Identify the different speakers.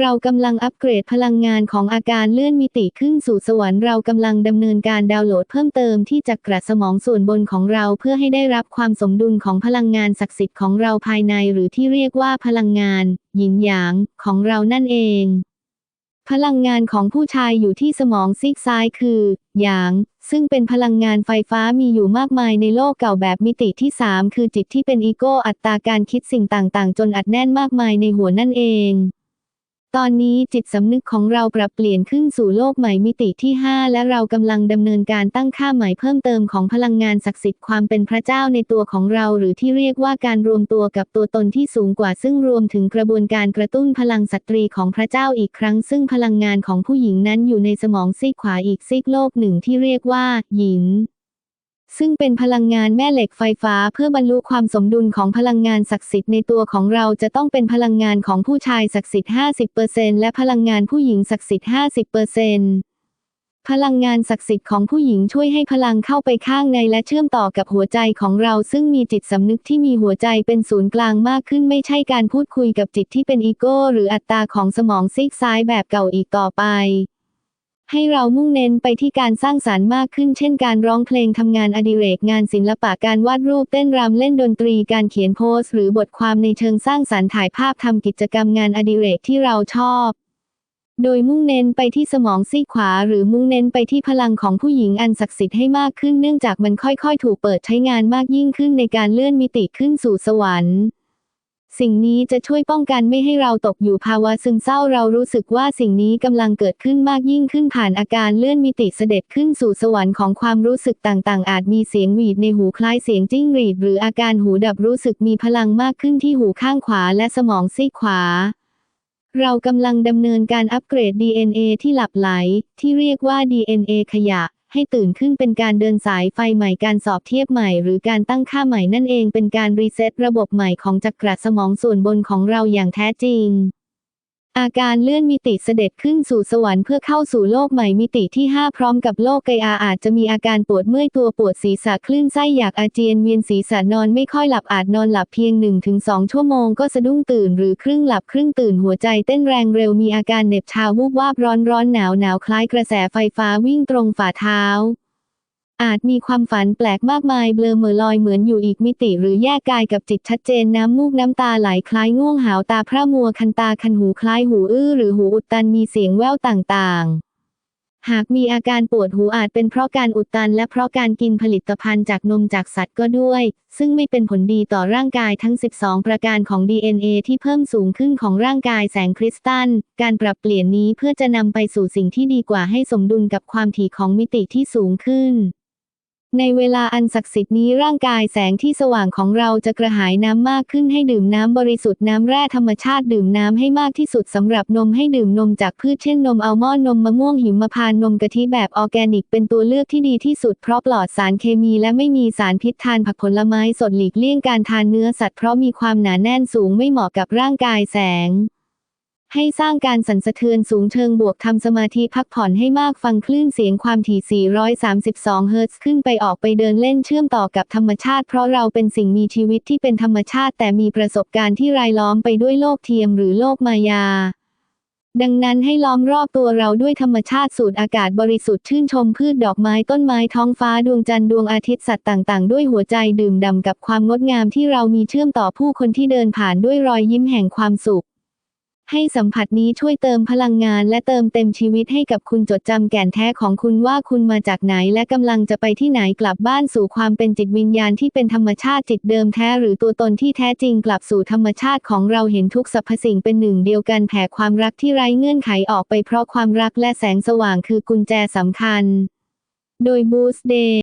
Speaker 1: เรากำลังอัปเกรดพลังงานของอาการเลื่อนมิติขึ้นสู่สวรรค์เรากำลังดำเนินการดาวน์โหลดเพิ่มเติมที่จักระสมองส่วนบนของเราเพื่อให้ได้รับความสมดุลของพลังงานศักดิ์สิทธิ์ของเราภายในหรือที่เรียกว่าพลังงาน หยินหยาง ของเรานั่นเอง พลังงานของผู้ชายอยู่ที่สมองซีกซ้ายคือ หยางซึ่งเป็นพลังงานไฟฟ้ามีอยู่มากมายในโลกเก่าแบบมิติที่ 3 คือจิตที่เป็นอีโก้อัตตาการคิดสิ่งต่างๆ จนอัดแน่นมากมายในหัวนั่นเอง ตอนนี้จิตสำนึกของเราปรับเปลี่ยนขึ้นสู่โลกใหม่มิติที่ 5 และเรากำลังดำเนินการตั้งค่าใหม่เพิ่มเติมของพลังงานศักดิ์สิทธิ์ความเป็นพระเจ้าในตัวของเรา หรือที่เรียกว่าการรวมตัวกับตัวตนที่สูงกว่าซึ่งรวมถึงกระบวนการกระตุ้นพลังสตรีของพระเจ้าอีกครั้ง ซึ่งพลังงานของผู้หญิงนั้นอยู่ในสมองซีกขวาอีกซีกโลกหนึ่งที่เรียกว่า หยิน ซึ่งเป็นพลังงานแม่เหล็กไฟฟ้าเพื่อบรรลุความสมดุลของพลังงานศักดิ์สิทธิ์ในตัวของเราจะต้องเป็นพลังงานของผู้ชายศักดิ์สิทธิ์ 50%และพลังงานผู้หญิงศักดิ์สิทธิ์ 50%พลังงานศักดิ์สิทธิ์ของผู้หญิงช่วยให้พลังเข้าไปข้างในและเชื่อมต่อกับหัวใจของเราซึ่งมีจิตสำนึกที่มีหัวใจเป็นศูนย์กลางมากขึ้นไม่ใช่การพูดคุยกับจิตที่เป็นอีโก้หรืออัตตาของสมองซีกซ้ายแบบเก่าอีกต่อไป ให้เรามุ่งเน้นไปที่การสร้างสารรค์มากขึ้น เช่นการร้องเพลงทำงานอดิเรกงานศิลปะการวาดรูปเต้นรำเล่นดนตรีการเขียนโพสต์หรือบทความในเชิงสร้างสรรค์ถ่ายภาพทำกิจกรรมงานอดิเรกที่เราชอบ โดยมุ่งเน้นไปที่สมองซีกขวา หรือมุ่งเน้นไปที่พลังของผู้หญิงอันศักดิ์สิทธิ์ให้มากขึ้นเนื่องจากมันค่อยๆ ถูกเปิดใช้งานมากยิ่งขึ้นในการเลื่อนมิติขึ้นสู่สวรรค์ สิ่งนี้จะช่วยป้องกันไม่ให้เราตกอยู่ภาวะซึมเศร้าเรารู้สึกว่าสิ่งนี้กำลังเกิดขึ้นมากยิ่งขึ้นผ่านอาการเลื่อนมิติเสด็จขึ้นสู่สวรรค์ของความรู้สึกต่างๆ อาจมีเสียงหวีดในหูคล้ายเสียงจิ้งหรีด หรืออาการหูดับรู้สึกมีพลังมากขึ้นที่หูข้างขวาและสมองซีกขวา เรากำลังดำเนินการอัปเกรด DNA ที่หลับไหล ที่เรียกว่า DNA ขยะ ให้ตื่นขึ้นเป็นการเดินสายไฟใหม่การสอบเทียบใหม่ หรือการตั้งค่าใหม่นั่นเองเป็นการรีเซ็ตระบบใหม่ของจักระสมองส่วนบนของเราอย่างแท้จริง อาการเลื่อนมิติเสด็จขึ้นสู่สวรรค์เพื่อเข้าสู่โลกใหม่มิติที่ 5 พร้อมกับโลกไกอาอาจจะมีอาการปวดเมื่อยตัวปวดศีรษะคลื่นไส้อยากอาเจียนเวียนศีรษะนอนไม่ค่อยหลับอาจนอนหลับเพียง 1-2 ชั่วโมงก็สะดุ้งตื่นหรือครึ่งหลับครึ่งตื่นหัวใจเต้นแรงเร็วมีอาการเหน็บชาวูบวาบร้อนร้อนหนาวหนาวคล้ายกระแสไฟฟ้าวิ่งตรงฝ่าเท้า อาจมีความฝันแปลกมากมายเบลอเม่อลอยเหมือนอยู่อีกมิติ หรือแยกกายกับจิตชัดเจนน้ำมูกน้ำตาไหลคล้ายง่วงหาวตาพระมัวคันตาคันหูคล้ายหูอื้อหรือหูอุดตันมีเสียงแว่วต่างๆหากมีอาการปวดหูอาจเป็นเพราะการอุดตันและเพราะการกินผลิตภัณฑ์จากนมจากสัตว์ก็ด้วย ซึ่งไม่เป็นผลดีต่อร่างกายทั้ง 12 ประการของ DNA ที่เพิ่มสูงขึ้นของร่างกายแสงคริสตัล การปรับเปลี่ยนนี้เพื่อจะนำไปสู่สิ่งที่ดีกว่าให้สมดุลกับความถี่ของมิติที่สูงขึ้น ในเวลาอันศักดิ์สิทธิ์นี้ร่างกายแสงที่สว่างของเราจะกระหายน้ำมากขึ้นให้ดื่มน้ำบริสุทธิ์น้ำแร่ธรรมชาติดื่มน้ำให้มากที่สุดสำหรับนมให้ดื่มนมจากพืชเช่นนมอัลมอนด์นมมะม่วงหิมพานต์นมกะทิแบบออร์แกนิก เป็นตัวเลือกที่ดีที่สุดเพราะปลอดสารเคมีและไม่มีสารพิษทานผักผลไม้สดหลีกเลี่ยงการทานเนื้อสัตว์เพราะมีความหนาแน่นสูงไม่เหมาะกับร่างกายแสง ให้สร้างการสั่นสะเทือนสูงเชิงบวกทำสมาธิพักผ่อนให้มากฟังคลื่นเสียงความถี่ 432 เฮิรตซ์ขึ้นไปออกไปเดินเล่นเชื่อมต่อกับธรรมชาติ เพราะเราเป็นสิ่งมีชีวิตที่เป็นธรรมชาติ แต่มีประสบการณ์ที่รายล้อมไปด้วยโลกเทียมหรือโลกมายาดังนั้นให้ล้อมรอบตัวเราด้วยธรรมชาติสูดอากาศบริสุทธิ์ชื่นชมพืชดอกไม้ต้นไม้ท้องฟ้าดวงจันทร์ดวงอาทิตย์สัตว์ต่างๆ ด้วยหัวใจดื่มด่ำกับความงดงามที่เรามีเชื่อมต่อผู้คนที่เดินผ่านด้วยรอยยิ้มแห่งความสุข ให้สัมผัสนี้ช่วยเติมพลังงานและเติมเต็มชีวิตให้กับคุณจดจำแก่นแท้ของคุณว่าคุณมาจากไหนและกำลังจะไปที่ไหนกลับบ้านสู่ความเป็นจิตวิญญาณที่เป็นธรรมชาติจิตเดิมแท้หรือตัวตนที่แท้จริงกลับสู่ธรรมชาติของเราเห็นทุกสรรพสิ่งเป็นหนึ่งเดียวกันแผ่ความรักที่ไร้เงื่อนไขออกไปเพราะความรักและแสงสว่างคือกุญแจสำคัญ โดยบูสเดย์